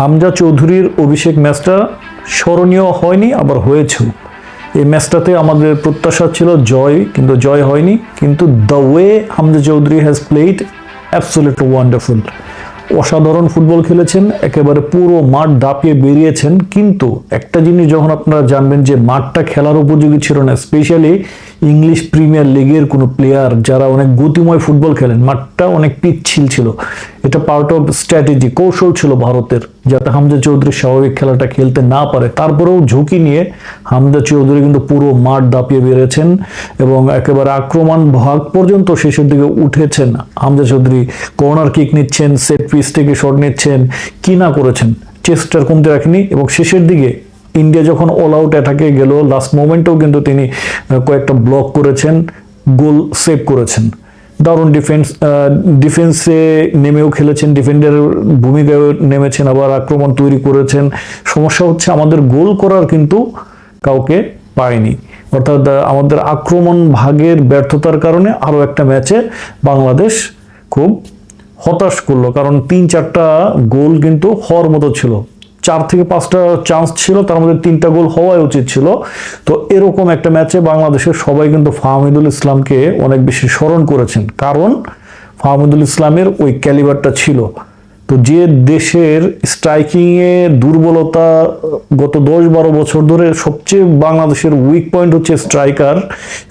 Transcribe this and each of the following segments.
হামজা চৌধুরীর অভিষেক ম্যাচটা স্মরণীয় হয়নি, আবার হয়েছেও। এই ম্যাচটাতে আমাদের প্রত্যাশা ছিল জয়, কিন্তু জয় হয়নি, কিন্তু the way Hamza Chowdhury has played absolute wonderful অসাধারণ ফুটবল খেলেছেন, একেবারে পুরো মাঠ দাপিয়ে বেরিয়েছেন, কিন্তু একটা জিনিস যখন আপনারা জানবেন যে মাঠটা খেলার উপযোগী ছিল না স্পেশালি ইংলিশ প্রিমিয়ার লিগের কোনো প্লেয়ার যারা অনেক গতিময় ফুটবল খেলেন, মাঠটা অনেক পিচ্ছিল ছিল। এটা পার্ট অফ স্ট্র্যাটেজি কৌশল ছিল ভারতের, যাতে হামজা চৌধুরী স্বাভাবিক খেলাটা খেলতে না পারে। তারপরেও ঝুঁকি নিয়ে হামজা চৌধুরী কিন্তু পুরো মাঠ দাপিয়ে বেড়েছেন এবং একেবারে আক্রমণ ভাগ পর্যন্ত শেষের দিকে উঠেছেন। হামজা চৌধুরী কর্নার কিক নিচ্ছেন সেট পিস থেকে শট নিচ্ছেন, কি না করেছেন, চেষ্টার কমতে রাখেনি এবং শেষের দিকে ইন্ডিয়া যখন অল আউট অ্যাটাকে গেল লাস্ট মোমেন্টেও কিন্তু তিনি কয়েকটা ব্লক করেছেন, গোল সেভ করেছেন। দারুণ ডিফেন্স ডিফেন্সে নেমেও খেলেছেন ডিফেন্ডারের ভূমিকায় নেমেছেন, আবার আক্রমণ তৈরি করেছেন। সমস্যা হচ্ছে আমাদের গোল করার কিন্তু কাউকে পায়নি। অর্থাৎ আমাদের আক্রমণ ভাগের ব্যর্থতার কারণে আরও একটা ম্যাচে বাংলাদেশ খুব হতাশ করল। কারণ তিন চারটা গোল কিন্তু হওয়ার মতো ছিল। চার থেকে পাঁচটা চান্স ছিল, তার মধ্যে তিনটা গোল হওয়াই উচিত ছিল। তো এরকম একটা ম্যাচে বাংলাদেশের সবাই কিন্তু ফাহমিদুল ইসলামকে অনেক বেশি স্মরণ করেছেন। কারণ ফাহমিদুল ইসলামের ওই ক্যালিবারটা ছিল। তো যে দেশের স্ট্রাইকিংয়ে দুর্বলতা গত দশ বারো বছর ধরে সবচেয়ে বাংলাদেশের উইক পয়েন্ট হচ্ছে স্ট্রাইকার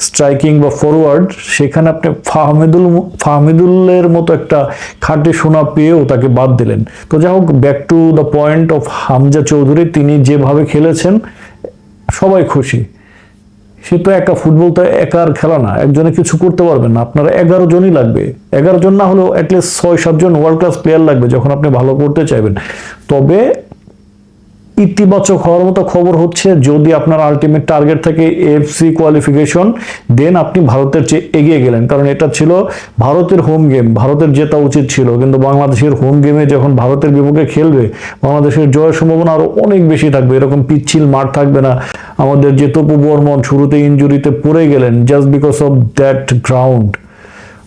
স্ট্রাইকিং বা ফরওয়ার্ড সেখানে আপনি ফাহমিদুল ফাহমিদুলের মতো একটা খাঁটি সোনা পেয়েও তাকে বাদ দিলেন। তো যাই হোক back to the point of Hamza Chowdhury, তিনি যেভাবে খেলেছেন, সবাই খুশি। সে তো একা ফুটবল তো একার খেলা না, একজনে কিছু করতে পারবেন না, আপনার এগারো জনই লাগবে। এগারো জন না হলেও অ্যাটলিস্ট ছয় সাতজন ওয়ার্ল্ড ক্লাস প্লেয়ার লাগবে যখন আপনি ভালো করতে চাইবেন। তবে ইতিবাচক হওয়ার মতো খবর হচ্ছে, যদি আপনার আলটিমেট টার্গেট থাকে এফসি কোয়ালিফিকেশন দেন আপনি ভারতের চেয়ে এগিয়ে গেলেন। কারণ এটা ছিল ভারতের হোম গেম ভারতের জেতা উচিত ছিল। কিন্তু বাংলাদেশের হোম গেমে যখন ভারতের বিপক্ষে খেলবে, বাংলাদেশের জয়ের সম্ভাবনা আরও অনেক বেশি থাকবে। এরকম পিচ্ছিল মাঠ থাকবে না। আমাদের যে তপু বর্মন শুরুতে ইঞ্জুরিতে পড়ে গেলেন just because of that ground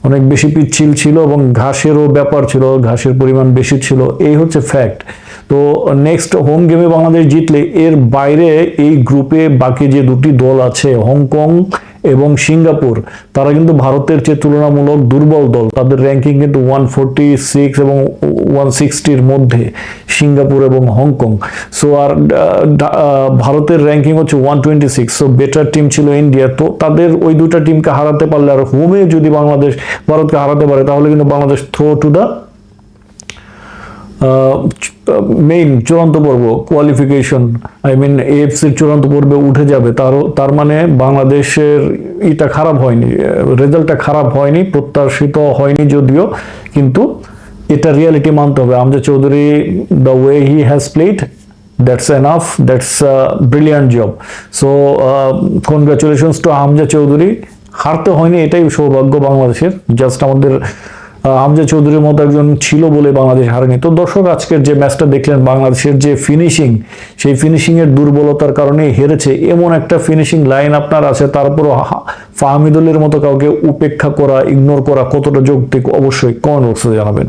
অনেক বেশি পিচ্ছিল ছিল এবং ঘাসেরও ব্যাপার ছিল, ঘাসের পরিমাণ বেশি ছিল। এই হচ্ছে ফ্যাক্ট তো নেক্সট হোম গেমে বাংলাদেশ জিতলে এর বাইরে এই গ্রুপে বাকি যে দুটি দল আছে, হংকং এবং সিঙ্গাপুর, তারা কিন্তু ভারতের চেয়ে তুলনামূলক দুর্বল দল। তাদের র্যাঙ্কিং কিন্তু ওয়ান ফোরটি সিক্স এবং ওয়ান সিক্সটির মধ্যে সিঙ্গাপুর এবং হংকং। সো আর ভারতের র্যাঙ্কিং হচ্ছে one twenty six so better team ছিল ইন্ডিয়া তো তাদের ওই দুটা টিমকে হারাতে পারলে আর হোমে যদি বাংলাদেশ, ভারতকে হারাতে পারে, তাহলে কিন্তু Bangladesh through to the main চূড়ান্ত পর্ব কোয়ালিফিকেশন আই মিন এএফসির চূড়ান্ত পর্বে উঠে যাবে তার তার মানে বাংলাদেশের এটা খারাপ হয়নি রেজাল্টটা খারাপ হয়নি, প্রত্যাশিত হয়নি যদিও, কিন্তু এটা রিয়ালিটি মানতে হবে। Hamza Chowdhury the way he has played that's enough that's brilliant job so congratulations to Hamza Chowdhury. হারতে হয়নি এটাই সৌভাগ্য বাংলাদেশের জাস্ট আমাদের হামজা চৌধুরীর মতো একজন ছিল বলে বাংলাদেশ হারেনি। তো দর্শক, আজকের যে ম্যাচটা দেখলেন, বাংলাদেশের যে ফিনিশিং সেই ফিনিশিংয়ের দুর্বলতার কারণে হেরেছে এমন একটা ফিনিশিং লাইন আপনার আছে, তারপরও ফাহমিদুলের মতো কাউকে উপেক্ষা করা ইগনোর করা কতটা যৌক্তিক, অবশ্যই কমেন্ট বক্সে জানাবেন।